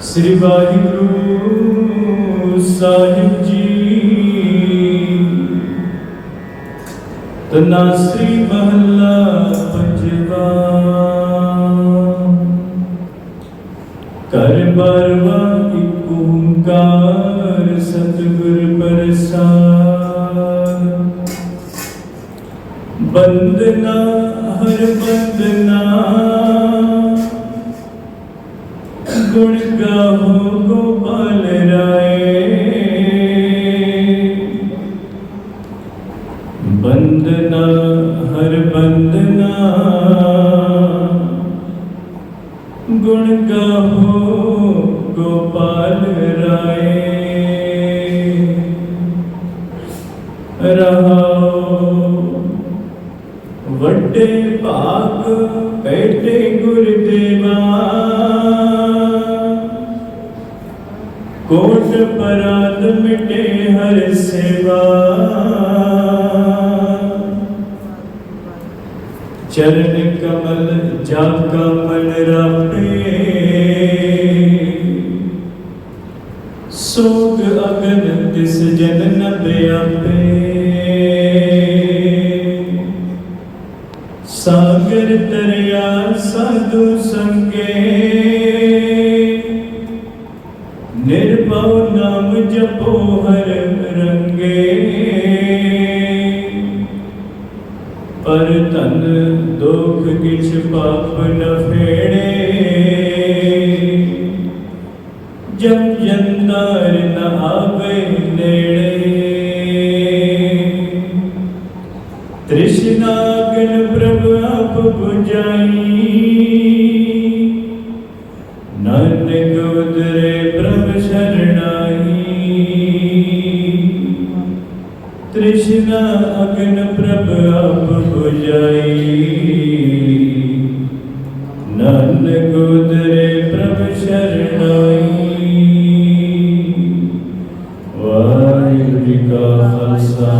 ਸ੍ਰੀ ਵਾਹਿਗੁਰੂ ਸਾਹਿਬ ਜੀ। ਤਨਾ ਸ੍ਰੀ ਮਹੱਲਾ ਪੰਜਵਾ। ਕਰ ਬਰਵਾ ਇੱਕ ਓੰਕਾਰ ਸਤਿਗੁਰ ਪ੍ਰਸਾਦ। ਬੰਦਨਾ ਹਰ ਬੰਦਨਾ। ਗੁਣ ਗਾਵੋ ਗੋਪਾਲ ਰਾਏ ਬੰਦਨਾ ਹਰ ਬੰਦਨਾ ਗੁਣ ਗਾਵੋ ਗੋਪਾਲ ਰਾਏ ਰਹਾਓ ਵੱਡੇ ਭਾਗ ਬੈਠੇ ਕੋਟ ਪਰਾਦ ਮਿਟੇ ਹਰ ਸੇਵਾ ਚਰਨ ਕਮਲ ਜਾ ਕਮਲ ਰਾਪੇ ਸੋਗ ਅਗਨ ਤਿਸ ਜਨ ਨ ਬਿਆਪੇ ਸਾਗਰ ਦਰਿਆ ਸਾਧੂ ਸੰਗੇ ਜਪੋ ਹਰ ਰੰਗੇ। ਪਰ ਤਨ ਦੁਖ ਕਿਛ ਪਾਪ ਨ ਫੇੜੇ। ਜਮ ਜੰਦਾਰ ਨ ਆਵੇ ਨੇੜੇ। ਤ੍ਰਿਸ਼ਨਾ ਪ੍ਰਭ ਆਪ 부ਜਾਈ ਨਾਨਕ ਉਦਰੇ ਪ੍ਰਭ ਸ਼ਰਣਾਈ ਤ੍ਰਿਸ਼ਨਾ ਅਗਨ ਪ੍ਰਭ ਆਪ 부ਜਾਈ ਨਾਨਕ ਉਦਰੇ ਪ੍ਰਭ ਸ਼ਰਣਾਈ। ਵਾਹਿਗੁਰੂ ਜੀ ਕਾ ਖਾਲਸਾ